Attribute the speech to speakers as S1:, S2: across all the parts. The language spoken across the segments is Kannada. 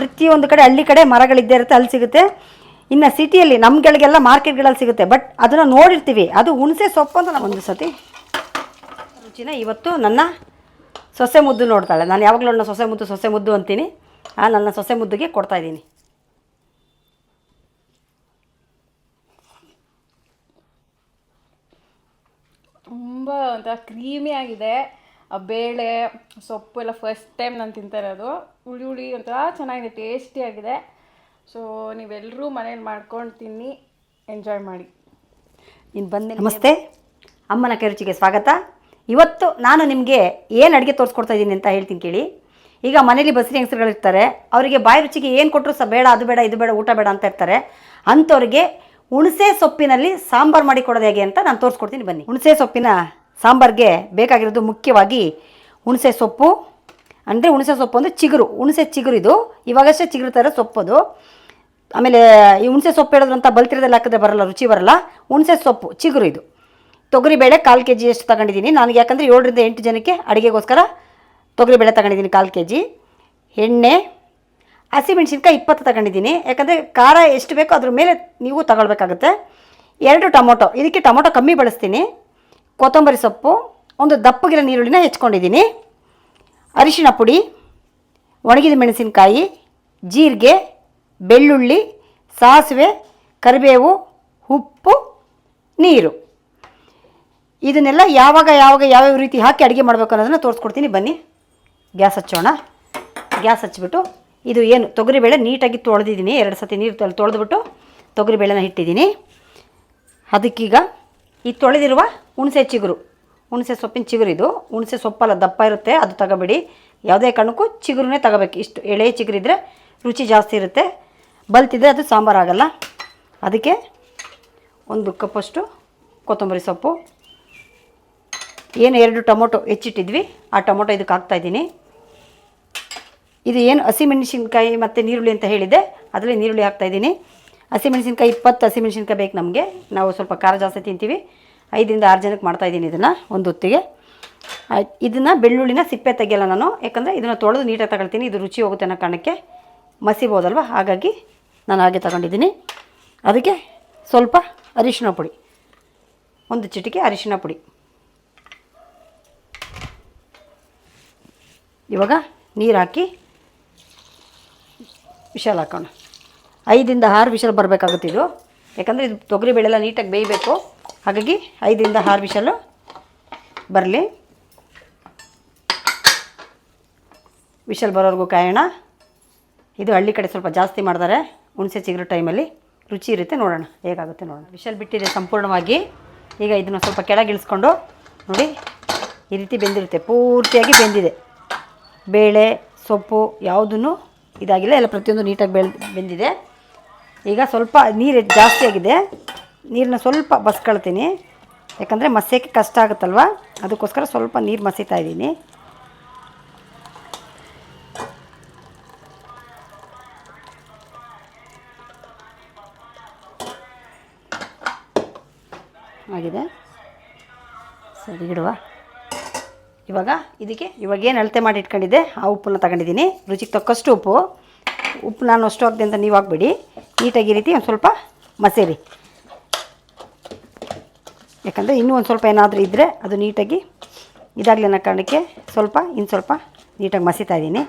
S1: ಪ್ರತಿಯೊಂದು ಕಡೆ, ಹಳ್ಳಿ ಕಡೆ ಮರಗಳಿದ್ದೇ ಇರುತ್ತೆ, ಅಲ್ಲಿ ಸಿಗುತ್ತೆ. ಇನ್ನು ಸಿಟಿಯಲ್ಲಿ ನಮ್ಗಳಿಗೆಲ್ಲ ಮಾರ್ಕೆಟ್ಗಳಲ್ಲಿ ಸಿಗುತ್ತೆ, ಬಟ್ ಅದನ್ನು ನೋಡಿರ್ತೀವಿ. ಅದು ಹುಣಸೆ ಸೊಪ್ಪು ಅಂತ ನಾವು ಒಂದು ಸತಿ. ರುಚಿನ ಇವತ್ತು ನನ್ನ ಸೊಸೆ ಮುದ್ದು ನೋಡ್ತಾಳೆ. ನಾನು ಯಾವಾಗಲೂ ನನ್ನ ಸೊಸೆ ಮುದ್ದು ಸೊಸೆ ಮುದ್ದು ಅಂತೀನಿ. ಆ ನನ್ನ ಸೊಸೆ ಮುದ್ದುಗೆ ಕೊಡ್ತಾ ಇದ್ದೀನಿ.
S2: ತುಂಬ ಒಂಥರ ಕ್ರೀಮಿ ಆಗಿದೆ. ಬೇಳೆ ಸೊಪ್ಪು ಎಲ್ಲ ಫಸ್ಟ್ ಟೈಮ್ ನಾನು ತಿಂತಾ ಇರೋದು. ಹುಳಿ ಹುಳಿ ಒಂಥರ ಚೆನ್ನಾಗಿದೆ ಟೇಸ್ಟಿಯಾಗಿದೆ ಸೊ ನೀವೆಲ್ಲರೂ ಮನೇಲಿ ಮಾಡ್ಕೊಂಡು ತಿನ್ನಿ ಎಂಜಾಯ್ ಮಾಡಿ.
S1: ನೀನು ಬಂದೆ ನಮಸ್ತೆ. ಅಮ್ಮನ ಕೆರುಚಿಗೆ ಸ್ವಾಗತ. ಇವತ್ತು ನಾನು ನಿಮಗೆ ಏನು ಅಡುಗೆ ತೋರಿಸ್ಕೊಡ್ತಾ ಇದ್ದೀನಿ ಅಂತ ಹೇಳ್ತೀನಿ ಕೇಳಿ. ಈಗ ಮನೇಲಿ ಬಸ್ರಿ ಹೆಂಗಸರುಗಳಿರ್ತಾರೆ ಅವರಿಗೆ ಬಾಯಿ ರುಚಿಗೆ ಏನು ಕೊಟ್ಟರು ಸಹ ಬೇಡ ಅದು ಬೇಡ ಇದು ಬೇಡ ಊಟ ಬೇಡ ಅಂತ ಇರ್ತಾರೆ. ಅಂಥವ್ರಿಗೆ ಹುಣಸೆ ಸೊಪ್ಪಿನಲ್ಲಿ ಸಾಂಬಾರು ಮಾಡಿ ಕೊಡೋದು ಹೇಗೆ ಅಂತ ನಾನು ತೋರಿಸ್ಕೊಡ್ತೀನಿ ಬನ್ನಿ. ಹುಣಸೆ ಸೊಪ್ಪಿನ ಸಾಂಬಾರಿಗೆ ಬೇಕಾಗಿರೋದು ಮುಖ್ಯವಾಗಿ ಹುಣಸೆ ಸೊಪ್ಪು. ಅಂದರೆ ಹುಣಸೆ ಸೊಪ್ಪು ಅಂದರೆ ಚಿಗುರು. ಹುಣಸೆ ಚಿಗುರು ಇದು. ಇವಾಗಷ್ಟೇ ಚಿಗುರು ಥರ ಸೊಪ್ಪದು ಆಮೇಲೆ ಈ ಹುಣಸೆ ಸೊಪ್ಪು ಹೇಳಿದ್ರಂತ ಬಲ್ತಿರದಲ್ಲಿ ಹಾಕಿದ್ರೆ ಬರಲ್ಲ, ರುಚಿ ಬರಲ್ಲ. ಹುಣಸೆ ಸೊಪ್ಪು, ಚಿಗುರು ಇದು. ತೊಗರಿಬೇಳೆ ಕಾಲು ಕೆ ಜಿ ಅಷ್ಟು ತಗೊಂಡಿದ್ದೀನಿ. ನನಗೆ ಯಾಕಂದರೆ ಏಳರಿಂದ ಎಂಟು ಜನಕ್ಕೆ ಅಡುಗೆಗೋಸ್ಕರ ತೊಗರಿಬೇಳೆ ತಗೊಂಡಿದ್ದೀನಿ ಕಾಲು ಕೆ ಜಿ ಎಣ್ಣೆ, ಹಸಿಮೆಣ್ಸಿನ್ಕಾಯಿ ಇಪ್ಪತ್ತು ತಗೊಂಡಿದ್ದೀನಿ. ಯಾಕಂದರೆ ಖಾರ ಎಷ್ಟು ಬೇಕೋ ಅದ್ರ ಮೇಲೆ ನೀವು ತಗೊಳ್ಬೇಕಾಗುತ್ತೆ. ಎರಡು ಟೊಮೊಟೊ. ಇದಕ್ಕೆ ಟೊಮೊಟೊ ಕಮ್ಮಿ ಬಳಸ್ತೀನಿ. ಕೊತ್ತಂಬರಿ ಸೊಪ್ಪು, ಒಂದು ದಪ್ಪಗಿರೋ ನೀರುಳ್ಳಿನ ಹೆಚ್ಕೊಂಡಿದ್ದೀನಿ. ಅರಿಶಿಣ ಪುಡಿ, ಒಣಗಿದ ಮೆಣಸಿನಕಾಯಿ, ಜೀರಿಗೆ, ಬೆಳ್ಳುಳ್ಳಿ, ಸಾಸಿವೆ, ಕರಿಬೇವು, ಉಪ್ಪು, ನೀರು. ಇದನ್ನೆಲ್ಲ ಯಾವಾಗ ಯಾವಾಗ ಯಾವ್ಯಾವ ರೀತಿ ಹಾಕಿ ಅಡುಗೆ ಮಾಡಬೇಕು ಅನ್ನೋದನ್ನು ತೋರಿಸ್ಕೊಡ್ತೀನಿ. ಬನ್ನಿ. ಗ್ಯಾಸ್ ಹಚ್ಚೋಣ. ಗ್ಯಾಸ್ ಹಚ್ಚಿಬಿಟ್ಟು ಇದು ಏನು, ತೊಗರಿಬೇಳೆ ನೀಟಾಗಿ ತೊಳೆದಿದ್ದೀನಿ. ಎರಡು ಸತಿ ನೀರು ತೊಳೆದ್ಬಿಟ್ಟು ತೊಗರಿಬೇಳೆನ ಇಟ್ಟಿದ್ದೀನಿ ಅದಕ್ಕೀಗ ಈ ತೊಳೆದಿರುವ ಹುಣಸೆ ಚಿಗುರು. ಹುಣಸೆ ಸೊಪ್ಪಿನ ಚಿಗುರು ಇದು. ಹುಣಸೆ ಸೊಪ್ಪಲ್ಲ ದಪ್ಪ ಇರುತ್ತೆ, ಅದು ತಗೋಬೇಡಿ. ಯಾವುದೇ ಕಾರಣಕ್ಕೂ ಚಿಗುರುನೇ ತಗೋಬೇಕು. ಇಷ್ಟು ಎಳೆ ಚಿಗುರಿದ್ರೆ ರುಚಿ ಜಾಸ್ತಿ ಇರುತ್ತೆ. ಬಲ್ತಿದ್ರೆ ಅದು ಸಾಂಬಾರು ಆಗಲ್ಲ. ಅದಕ್ಕೆ ಒಂದು ಕಪ್ಪಷ್ಟು ಕೊತ್ತಂಬರಿ ಸೊಪ್ಪು. ಏನು ಎರಡು ಟೊಮೊಟೊ ಹೆಚ್ಚಿಟ್ಟಿದ್ವಿ. ಆ ಟೊಮೊಟೊ ಇದಕ್ಕೆ ಹಾಕ್ತಾಯಿದ್ದೀನಿ ಇದು ಏನು ಹಸಿಮೆಣಸಿನ್ಕಾಯಿ ಮತ್ತು ನೀರುಳ್ಳಿ ಅಂತ ಹೇಳಿದೆ ಅದರಲ್ಲಿ ನೀರುಳ್ಳಿ ಹಾಕ್ತಾಯಿದ್ದೀನಿ ಹಸಿಮೆಣಸಿನ್ಕಾಯಿ, ಇಪ್ಪತ್ತು ಹಸಿಮೆಣಸಿನ್ಕಾಯಿ ಬೇಕು ನಮಗೆ. ನಾವು ಸ್ವಲ್ಪ ಖಾರ ಜಾಸ್ತಿ ತಿಂತೀವಿ. ಐದರಿಂದ ಆರು ಜನಕ್ಕೆ ಮಾಡ್ತಾಯಿದ್ದೀನಿ ಇದನ್ನು ಒಂದು ಹೊತ್ತಿಗೆ. ಇದನ್ನು ಬೆಳ್ಳುಳ್ಳಿನ ಸಿಪ್ಪೆ ತೆಗೆಯಲ್ಲ ನಾನು. ಯಾಕಂದರೆ ಇದನ್ನು ತೊಳೆದು ನೀಟಾಗಿ ತಗೊಳ್ತೀನಿ. ಇದು ರುಚಿ ಹೋಗುತ್ತೆ ಅನ್ನೋ ಕಾರಣಕ್ಕೆ ಮಸಿಬೋದಲ್ವ? ಹಾಗಾಗಿ ನಾನು ಹಾಗೆ ತಗೊಂಡಿದ್ದೀನಿ. ಅದಕ್ಕೆ ಸ್ವಲ್ಪ ಅರಿಶಿಣ ಪುಡಿ. ಒಂದು ಚಿಟಿಕೆ ಅರಿಶಿಣ ಪುಡಿ. ಇವಾಗ ನೀರು ಹಾಕಿ ವಿಶಾಲ ಹಾಕೋಣ. ಐದಿಂದ ಆರು ವಿಷಲ್ ಬರಬೇಕಾಗುತ್ತೆ ಇದು. ಯಾಕಂದರೆ ಇದು ತೊಗರಿ ಎಲ್ಲ ನೀಟಾಗಿ ಬೇಯಬೇಕು. ಹಾಗಾಗಿ ಐದರಿಂದ ಆರು ವಿಷಲು ಬರಲಿ. ವಿಷಲ್ ಬರೋವರೆಗೂ ಕಾಯೋಣ. ಇದು ಹಳ್ಳಿ ಕಡೆ ಸ್ವಲ್ಪ ಜಾಸ್ತಿ ಮಾಡ್ತಾರೆ. ಹುಣಸೆ ಚಿಗುರು ಟೈಮಲ್ಲಿ ರುಚಿ ಇರುತ್ತೆ ನೋಡೋಣ, ಹೇಗಾಗುತ್ತೆ ನೋಡೋಣ. ವಿಷಲ್ ಬಿಟ್ಟಿದೆ ಸಂಪೂರ್ಣವಾಗಿ. ಈಗ ಇದನ್ನು ಸ್ವಲ್ಪ ಕೆಳಗೆ ಇಳಿಸ್ಕೊಂಡು ನೋಡಿ, ಈ ರೀತಿ ಬೆಂದಿರುತ್ತೆ, ಪೂರ್ತಿಯಾಗಿ ಬೆಂದಿದೆ. ಬೇಳೆ, ಸೊಪ್ಪು ಯಾವುದನ್ನು ಇದಾಗಿಲ್ಲ. ಎಲ್ಲ ಪ್ರತಿಯೊಂದು ನೀಟಾಗಿ ಬೆಳ್ ಬೆಂದಿದೆ. ಈಗ ಸ್ವಲ್ಪ ನೀರು ಜಾಸ್ತಿ ಆಗಿದೆ. ನೀರನ್ನ ಸ್ವಲ್ಪ ಬಸ್ಕೊಳ್ತೀನಿ. ಯಾಕಂದರೆ ಮಸ್ಯಕ್ಕೆ ಕಷ್ಟ ಆಗುತ್ತಲ್ವ? ಅದಕ್ಕೋಸ್ಕರ ಸ್ವಲ್ಪ ನೀರು ಮಸೀತಾ ಇದ್ದೀನಿ. ಆಗಿದೆ. ಸರಿ, ಇಡುವ. ಇವಾಗ ಇದಕ್ಕೆ ಇವಾಗ ಏನು ಅಳತೆ ಮಾಡಿ ಇಟ್ಕೊಂಡಿದ್ದೆ? ಆ ಉಪ್ಪನ್ನ ತಗೊಂಡಿದ್ದೀನಿ. ರುಚಿಗೆ ತಕ್ಕಷ್ಟು ಉಪ್ಪು. ಉಪ್ಪು ನಾನು ಅಷ್ಟು ಹಾಕ್ದೆ ಅಂತ ನೀವು ಹಾಕ್ಬೇಡಿ. ನೀಟಾಗಿ ರೀತಿ ಒಂದು ಸ್ವಲ್ಪ ಮಸೇರಿ. ಯಾಕಂದರೆ ಇನ್ನೂ ಒಂದು ಸ್ವಲ್ಪ ಏನಾದರೂ ಇದ್ದರೆ ಅದು ನೀಟಾಗಿ ಇದಾಗಲಿ ಅನ್ನೋ ಕಾರಣಕ್ಕೆ ಸ್ವಲ್ಪ ಇನ್ನು ಸ್ವಲ್ಪ ನೀಟಾಗಿ ಮಸೀತಾ ಇದ್ದೀನಿ.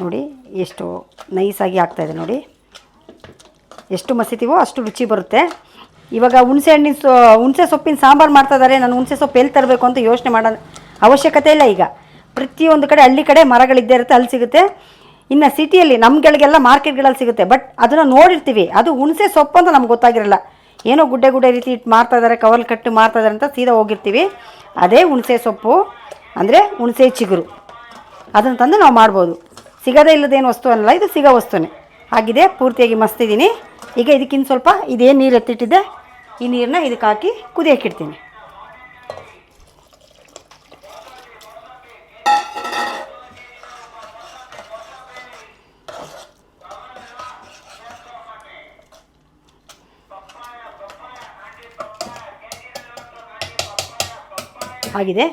S1: ನೋಡಿ ಎಷ್ಟು ನೈಸಾಗಿ ಆಗ್ತಾಯಿದೆ ನೋಡಿ. ಎಷ್ಟು ಮಸಿತೀವೋ ಅಷ್ಟು ರುಚಿ ಬರುತ್ತೆ. ಇವಾಗ ಹುಣಸೆ ಹಣ್ಣಿನ ಸೊ, ಹುಣಸೆ ಸೊಪ್ಪಿನ ಸಾಂಬಾರು ಮಾಡ್ತಾ ಇದ್ದಾರೆ ನಾನು ಹುಣಸೆ ಸೊಪ್ಪು ಎಲ್ಲಿ ತರಬೇಕು ಅಂತ ಯೋಚನೆ ಮಾಡೋ ಅವಶ್ಯಕತೆ ಇಲ್ಲ ಈಗ. ಪ್ರತಿಯೊಂದು ಕಡೆ ಹಳ್ಳಿ ಕಡೆ ಮರಗಳಿದ್ದೇ ಇರುತ್ತೆ, ಅಲ್ಲಿ ಸಿಗುತ್ತೆ. ಇನ್ನು ಸಿಟಿಯಲ್ಲಿ ನಮ್ಗಳಿಗೆಲ್ಲ ಮಾರ್ಕೆಟ್ಗಳಲ್ಲಿ ಸಿಗುತ್ತೆ. ಬಟ್ ಅದನ್ನು ನೋಡಿರ್ತೀವಿ. ಅದು ಹುಣಸೆ ಸೊಪ್ಪು ಅಂತ ನಮ್ಗೆ ಗೊತ್ತಾಗಿರಲ್ಲ. ಏನೋ ಗುಡ್ಡೆ ಗುಡ್ಡೆ ರೀತಿ ಇಟ್ಟು ಮಾರ್ತಾ ಇದ್ದಾರೆ ಕವಲ್ ಕಟ್ಟು ಮಾರ್ತಾ ಅಂತ ಸೀದಾ ಹೋಗಿರ್ತೀವಿ. ಅದೇ ಹುಣಸೆ ಸೊಪ್ಪು, ಅಂದರೆ ಹುಣಸೆ ಚಿಗುರು. ಅದನ್ನು ತಂದು ನಾವು ಮಾಡ್ಬೋದು. ಸಿಗದೇ ಇಲ್ಲದೇನು ವಸ್ತು ಅನ್ನಲ್ಲ, ಇದು ಸಿಗೋ ವಸ್ತುನೇ. ಆಗಿದೆ ಪೂರ್ತಿಯಾಗಿ ಮಸ್ತಿದ್ದೀನಿ ಈಗ ಇದಕ್ಕಿಂತ ಸ್ವಲ್ಪ ಇದೇನು ನೀರು ಎತ್ತಿಟ್ಟಿದ್ದೆ. ಈ ನೀರನ್ನ ಇದಕ್ಕೆ ಹಾಕಿ ಕುದಿಯೋಕೆ ಆಗಿದೆ.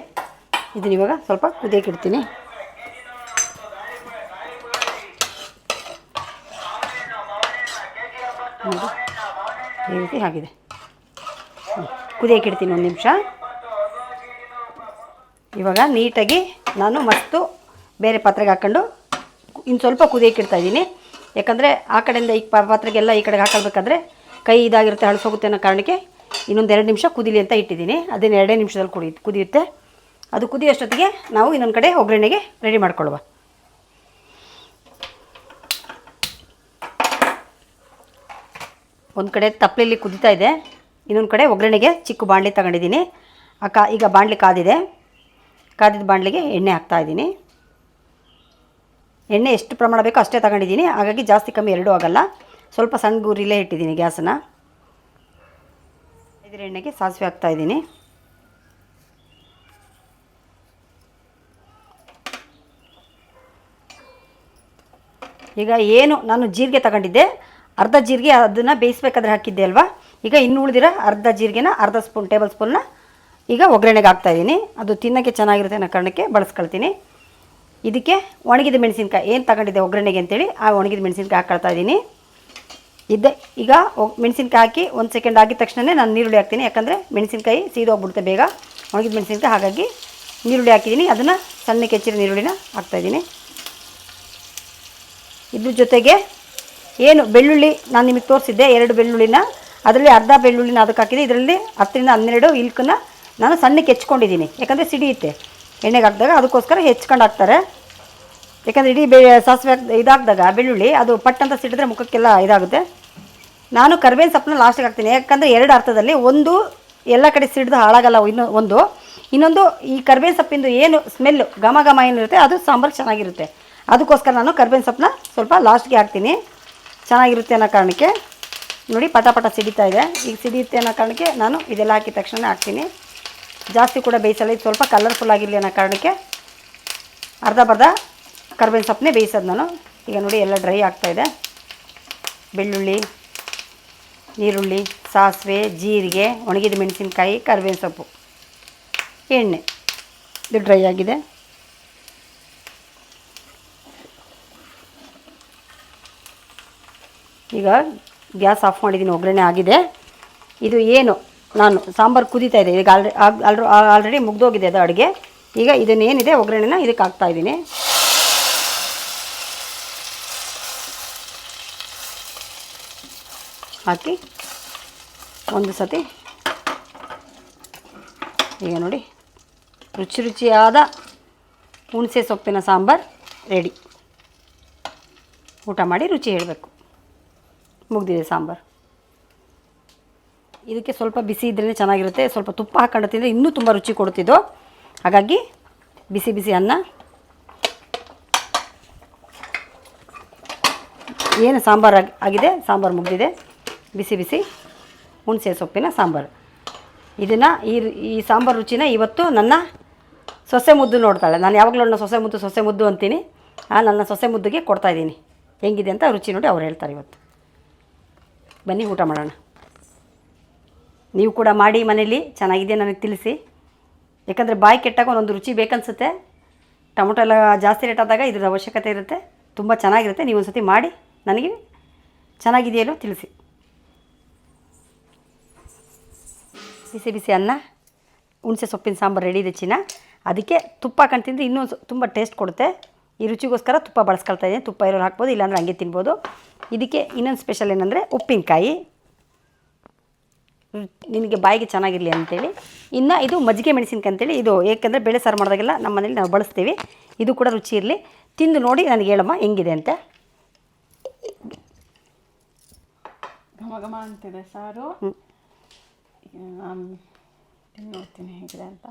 S1: ಇದನ್ನ ಇವಾಗ ಸ್ವಲ್ಪ ಕುದಿಯಕ್ಕೆ ಇಡ್ತೀನಿ. ಈ ರೀತಿ ಆಗಿದೆ. ಕುದಿಯಕ್ಕೆ ಇಡ್ತೀನಿ ಒಂದು ನಿಮಿಷ. ಇವಾಗ ನೀಟಾಗಿ ನಾನು ಮಸ್ತು ಬೇರೆ ಪಾತ್ರೆಗೆ ಹಾಕ್ಕೊಂಡು ಇನ್ನು ಸ್ವಲ್ಪ ಕುದಿಯಕ್ಕೆ ಇಡ್ತಾ ಇದ್ದೀನಿ. ಯಾಕಂದರೆ ಆ ಕಡೆಯಿಂದ ಈ ಪಾತ್ರೆಗೆಲ್ಲ ಈ ಕಡೆಗೆ ಹಾಕೊಳ್ಬೇಕಾದ್ರೆ ಕೈ ಇದಾಗಿರುತ್ತೆ ಹಳಸೋಗುತ್ತೆ ಅನ್ನೋ ಕಾರಣಕ್ಕೆ ಇನ್ನೊಂದು ಎರಡು ನಿಮಿಷ ಕುದಿಲಿ ಅಂತ ಇಟ್ಟಿದ್ದೀನಿ. ಅದನ್ನು ಎರಡೇ ನಿಮಿಷದಲ್ಲಿ ಕುಡಿ, ಕುದಿಯುತ್ತೆ. ಅದು ಕುದಿಯೋಷ್ಟೊತ್ತಿಗೆ ನಾವು ಇನ್ನೊಂದು ಕಡೆ ಒಗ್ಗರಣೆಗೆ ರೆಡಿ ಮಾಡ್ಕೊಳ್ಳುವ. ಒಂದು ಕಡೆ ತಪ್ಪಲೆಯಲ್ಲಿ ಕುದಿತಾ ಇದೆ. ಇನ್ನೊಂದು ಕಡೆ ಒಗ್ಗರಣೆಗೆ ಚಿಕ್ಕ ಬಾಣಲಿ ತಗೊಂಡಿದ್ದೀನಿ. ಆ ಈಗ ಬಾಣಲಿ ಕಾದಿದೆ. ಕಾದಿದ್ದ ಬಾಣಲಿಗೆ ಎಣ್ಣೆ ಹಾಕ್ತಾ ಇದ್ದೀನಿ. ಎಣ್ಣೆ ಎಷ್ಟು ಪ್ರಮಾಣ ಬೇಕೋ ಅಷ್ಟೇ ತಗೊಂಡಿದ್ದೀನಿ. ಹಾಗಾಗಿ ಜಾಸ್ತಿ ಕಮ್ಮಿ ಎರಡೂ ಆಗಲ್ಲ. ಸ್ವಲ್ಪ ಸಣ್ಣ ಗುರಿಲೇ ಇಟ್ಟಿದ್ದೀನಿ ಗ್ಯಾಸನ್ನು. ಇದ್ರ ಎಣ್ಣೆಗೆ ಸಾಸಿವೆ ಹಾಕ್ತಾ ಇದ್ದೀನಿ. ಈಗ ಏನು ನಾನು ಜೀರಿಗೆ ತಗೊಂಡಿದ್ದೆ. ಅರ್ಧ ಜೀರಿಗೆ ಅದನ್ನು ಬೇಯಿಸ್ಬೇಕಾದ್ರೆ ಹಾಕಿದ್ದೆ ಅಲ್ವಾ? ಈಗ ಇನ್ನು ಉಳಿದಿರೋ ಅರ್ಧ ಜೀರಿಗೆನ ಅರ್ಧ ಸ್ಪೂನ್ ಟೇಬಲ್ ಸ್ಪೂನ್ನ ಈಗ ಒಗ್ಗರಣೆಗೆ ಹಾಕ್ತಾ ಇದ್ದೀನಿ. ಅದು ತಿನ್ನೋಕ್ಕೆ ಚೆನ್ನಾಗಿರುತ್ತೆ ಅನ್ನೋ ಕಾರಣಕ್ಕೆ ಬಳಸ್ಕೊಳ್ತೀನಿ. ಇದಕ್ಕೆ ಒಣಗಿದ ಮೆಣಸಿನ್ಕಾಯಿ, ಏನು ತಗೊಂಡಿದ್ದೆ ಒಗ್ಗರಣೆಗೆ ಅಂತೇಳಿ ಆ ಒಣಗಿದ ಮೆಣಸಿನ್ಕಾಯಿ ಹಾಕ್ಕೊಳ್ತಾ ಇದ್ದೀನಿ. ಇದ್ದೆ. ಈಗ ಮೆಣಸಿನಕಾಯಿ ಹಾಕಿ ಒಂದು ಸೆಕೆಂಡ್ ಆಗಿದ ತಕ್ಷಣವೇ ನಾನು ನೀರುಳ್ಳಿ ಹಾಕ್ತೀನಿ. ಯಾಕಂದರೆ ಮೆಣಸಿನ್ಕಾಯಿ ಸೀದೋಗ್ಬಿಡುತ್ತೆ ಬೇಗ. ಒಣಗಿದ ಮೆಣಸಿನ್ಕಾಯಿ, ಹಾಗಾಗಿ ನೀರುಳ್ಳಿ ಹಾಕಿದ್ದೀನಿ ಅದನ್ನು ಸಣ್ಣ ಕೆಚ್ಚಿರೋ ನೀರುಳ್ಳಿನ ಹಾಕ್ತಾಯಿದ್ದೀನಿ ಇದ್ರ ಜೊತೆಗೆ ಏನು ಬೆಳ್ಳುಳ್ಳಿ ನಾನು ನಿಮಗೆ ತೋರಿಸಿದ್ದೆ. ಎರಡು ಬೆಳ್ಳುಳ್ಳಿನ. ಅದರಲ್ಲಿ ಅರ್ಧ ಬೆಳ್ಳುಳ್ಳಿನ ಅದಕ್ಕೆ ಹಾಕಿದೆ. ಇದರಲ್ಲಿ ಹತ್ತರಿಂದ ಹನ್ನೆರಡು ಇಲ್ಕನ್ನ ನಾನು ಸಣ್ಣಕ್ಕೆ ಹೆಚ್ಕೊಂಡಿದ್ದೀನಿ ಯಾಕಂದರೆ ಸಿಡಿಯುತ್ತೆ ಎಣ್ಣೆಗೆ ಹಾಕಿದಾಗ ಅದಕ್ಕೋಸ್ಕರ ಹೆಚ್ಕೊಂಡು ಹಾಕ್ತಾರೆ. ಯಾಕಂದರೆ ಇಡೀ ಬೆ ಸಾಸಿವೆ ಇದಾಗ್ದಾಗ ಬೆಳ್ಳುಳ್ಳಿ, ಅದು ಪಟ್ ಅಂತ ಸಿಡಿದ್ರೆ ಮುಖಕ್ಕೆಲ್ಲ ಇದಾಗುತ್ತೆ. ನಾನು ಕರ್ಬೇವಿನ ಸೊಪ್ಪನ್ನ ಲಾಸ್ಟಿಗೆ ಹಾಕ್ತೀನಿ. ಯಾಕಂದರೆ ಎರಡು ಅರ್ಥದಲ್ಲಿ ಒಂದು ಎಲ್ಲ ಕಡೆ ಸಿಡಿದು ಹಾಳಾಗಲ್ಲ, ಇನ್ನು ಒಂದು. ಇನ್ನೊಂದು, ಈ ಕರ್ಬೇವಿನ ಸೊಪ್ಪಿಂದು ಏನು ಸ್ಮೆಲ್ಲು ಘಮ ಘಮ ಏನಿರುತ್ತೆ ಅದು ಸಾಂಬಾರು ಚೆನ್ನಾಗಿರುತ್ತೆ. ಅದಕ್ಕೋಸ್ಕರ ನಾನು ಕರ್ಬೇವಿನ ಸೊಪ್ಪನ್ನ ಸ್ವಲ್ಪ ಲಾಸ್ಟ್ಗೆ ಹಾಕ್ತೀನಿ. ಚೆನ್ನಾಗಿರುತ್ತೆ ಅನ್ನೋ ಕಾರಣಕ್ಕೆ. ನೋಡಿ, ಪಟ ಪಟ ಸಿಡಿತಾ ಇದೆ. ಈಗ ಸಿಡಿಯುತ್ತೆ ಅನ್ನೋ ಕಾರಣಕ್ಕೆ ನಾನು ಇದೆಲ್ಲ ಹಾಕಿದ ತಕ್ಷಣ ಹಾಕ್ತೀನಿ. ಜಾಸ್ತಿ ಕೂಡ ಬೇಯಿಸಲ್ಲ, ಇದು ಸ್ವಲ್ಪ ಕಲರ್ಫುಲ್ ಆಗಿರಲಿ ಅನ್ನೋ ಕಾರಣಕ್ಕೆ. ಅರ್ಧ ಬರ್ಧ ಕರ್ಬೇವಿನ ಸೊಪ್ಪನ್ನೇ ಬೇಯಿಸೋದು ನಾನು. ಈಗ ನೋಡಿ ಎಲ್ಲ ಡ್ರೈ ಆಗ್ತಾಯಿದೆ ಬೆಳ್ಳುಳ್ಳಿ, ಈರುಳ್ಳಿ, ಸಾಸಿವೆ, ಜೀರಿಗೆ, ಒಣಗಿದ ಮೆಣಸಿನ್ಕಾಯಿ, ಕರ್ಬೇವಿನ ಸೊಪ್ಪು. ಎಣ್ಣೆ. ಇದು ಡ್ರೈ ಆಗಿದೆ. ಈಗ ಗ್ಯಾಸ್ ಆಫ್ ಮಾಡಿದ್ದೀನಿ, ಒಗ್ಗರಣೆ ಆಗಿದೆ. ಇದು ಏನು? ನಾನು ಸಾಂಬಾರು ಕುದೀತಾ ಇದೆ. ಈಗ ಆಲ್ರೆ ಆಲ್ರೆ ಆಲ್ರೆಡಿ ಮುಗ್ದೋಗಿದೆ ಅದು ಅಡುಗೆ. ಈಗ ಇದನ್ನೇನಿದೆ, ಒಗ್ಗರಣೆನ ಇದಕ್ಕೆ ಹಾಕ್ತಾ ಹಾಕಿ ಒಂದು ಸತಿ. ಈಗ ನೋಡಿ, ರುಚಿ ರುಚಿಯಾದ ಹುಣಸೆ ಸೊಪ್ಪಿನ ಸಾಂಬಾರು ರೆಡಿ. ಊಟ ಮಾಡಿ ರುಚಿ ಹೇಳಬೇಕು. ಮುಗ್ದಿದೆ ಸಾಂಬಾರು. ಇದಕ್ಕೆ ಸ್ವಲ್ಪ ಬಿಸಿ ಇದ್ರೇ ಚೆನ್ನಾಗಿರುತ್ತೆ. ಸ್ವಲ್ಪ ತುಪ್ಪ ಹಾಕೊಂಡು ತಿಂದರೆ ಇನ್ನೂ ತುಂಬ ರುಚಿ ಕೊಡ್ತಿದ್ದು ಹಾಗಾಗಿ ಬಿಸಿ ಬಿಸಿ ಅನ್ನ. ಏನು ಸಾಂಬಾರು ಆಗ್- ಆಗಿದೆ? ಸಾಂಬಾರು ಮುಗಿದಿದೆ. ಬಿಸಿ ಬಿಸಿ ಹುಣಸೆ ಸೊಪ್ಪಿನ ಸಾಂಬಾರು. ಇದನ್ನು ಈ ಈ ಸಾಂಬಾರು ರುಚಿನ ಇವತ್ತು ನನ್ನ ಸೊಸೆ ಮುದ್ದು ನೋಡ್ತಾಳೆ. ನಾನು ಯಾವಾಗಲೂ ನನ್ನ ಸೊಸೆ ಮುದ್ದು ಸೊಸೆ ಮುದ್ದು ಅಂತೀನಿ. ಆ ನನ್ನ ಸೊಸೆ ಮುದ್ದುಗೆ ಕೊಡ್ತಾಯಿದ್ದೀನಿ ಹೆಂಗಿದೆ ಅಂತ ರುಚಿ ನೋಡಿ ಅವ್ರು ಹೇಳ್ತಾರೆ ಇವತ್ತು. ಬನ್ನಿ ಊಟ ಮಾಡೋಣ. ನೀವು ಕೂಡ ಮಾಡಿ ಮನೇಲಿ ಚೆನ್ನಾಗಿದೆ ನನಗೆ ತಿಳಿಸಿ. ಯಾಕಂದರೆ ಬಾಯಿ ಕೆಟ್ಟಾಗ ಒಂದೊಂದು ರುಚಿ ಬೇಕನ್ಸುತ್ತೆ. ಟೊಮೊಟೊ ಎಲ್ಲ ಜಾಸ್ತಿ ರೇಟ್ ಆದಾಗ ಇದ್ರ ಅವಶ್ಯಕತೆ ಇರುತ್ತೆ. ತುಂಬ ಚೆನ್ನಾಗಿರುತ್ತೆ. ನೀವು ಒಂದು ಸತಿ ಮಾಡಿ, ನನಗೆ ಚೆನ್ನಾಗಿದೆಯಲ್ಲೋ ತಿಳಿಸಿ. ಬಿಸಿ ಬಿಸಿ ಅನ್ನ ಹುಣಸೆ ಸೊಪ್ಪಿನ ಸಾಂಬಾರು ರೆಡಿ ಇದೆ ಚಿನ್ನ ಅದಕ್ಕೆ ತುಪ್ಪ ಹಾಕೊಂಡು ತಿಂದರೆ ಇನ್ನೂ ತುಂಬ ಟೇಸ್ಟ್ ಕೊಡುತ್ತೆ. ಈ ರುಚಿಗೋಸ್ಕರ ತುಪ್ಪ ಬಳಸ್ಕೊಳ್ತಾ ಇದ್ದೀನಿ ತುಪ್ಪ ಇರೋರು ಹಾಕ್ಬೋದು ಇಲ್ಲಾಂದ್ರೆ ಹಂಗೆ ತಿನ್ಬೋದು. ಇದಕ್ಕೆ ಇನ್ನೊಂದು ಸ್ಪೆಷಲ್ ಏನಂದರೆ ಉಪ್ಪಿನಕಾಯಿ. ನಿನಗೆ ಬಾಯಿಗೆ ಚೆನ್ನಾಗಿರಲಿ ಅಂತೇಳಿ. ಇನ್ನು ಇದು ಮಜ್ಜಿಗೆ ಮೆಣಸಿನ್ಕಾಯಿ ಅಂತೇಳಿ ಇದು ಏಕೆಂದರೆ ಬೇಳೆ ಸಾರು ಮಾಡಿದಾಗೆಲ್ಲ ನಮ್ಮ ಮನೇಲಿ ನಾವು ಬಳಸ್ತೀವಿ. ಇದು ಕೂಡ ರುಚಿ ಇರಲಿ. ತಿಂದು ನೋಡಿ ನನಗೆ ಹೇಳಮ್ಮ ಹೆಂಗಿದೆ ಅಂತ.
S2: ಘಮ ಘಮ ಅಂತಿದೆ ಸಾರು. ನೋಡ್ತೀನಿ ಹೇಗಿದೆ ಅಂತ.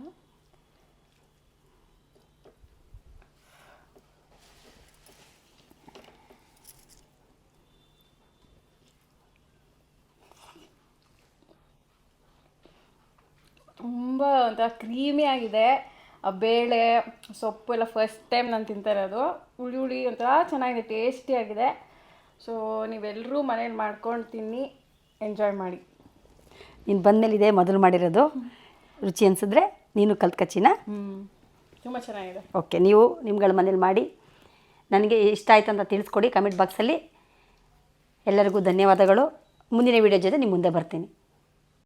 S2: ತುಂಬ ಒಂಥರ ಕ್ರೀಮಿ ಆಗಿದೆ. ಆ ಬೇಳೆ, ಸೊಪ್ಪು ಎಲ್ಲ ಫಸ್ಟ್ ಟೈಮ್ ನಾನು ತಿಂತಾ ಇರೋದು. ಹುಳಿ ಹುಳಿ ಒಂಥರ ಚೆನ್ನಾಗಿದೆ ಟೇಸ್ಟಿಯಾಗಿದೆ ಸೊ ನೀವೆಲ್ಲರೂ ಮನೇಲಿ ಮಾಡ್ಕೊಂಡು ತಿನ್ನಿ ಎಂಜಾಯ್ ಮಾಡಿ.
S1: ನೀನು ಬಂದಮೇಲೆ ಇದೇ ಮೊದಲು ಮಾಡಿರೋದು. ರುಚಿ ಅನಿಸಿದ್ರೆ ನೀನು ಕಲ್ತ್ಕಚ್ಚಿನ?
S2: ಹ್ಞೂ ತುಂಬ ಚೆನ್ನಾಗಿದೆ.
S1: ಓಕೆ ನೀವು ನಿಮ್ಗಳ ಮನೇಲಿ ಮಾಡಿ. ನನಗೆ ಇಷ್ಟ ಆಯ್ತು ಅಂತ ತಿಳಿಸ್ಕೊಡಿ ಕಮೆಂಟ್ ಬಾಕ್ಸಲ್ಲಿ. ಎಲ್ಲರಿಗೂ ಧನ್ಯವಾದಗಳು. ಮುಂದಿನ ವಿಡಿಯೋ ಜೊತೆ ನಿಮ್ಮ ಮುಂದೆ ಬರ್ತೀನಿ.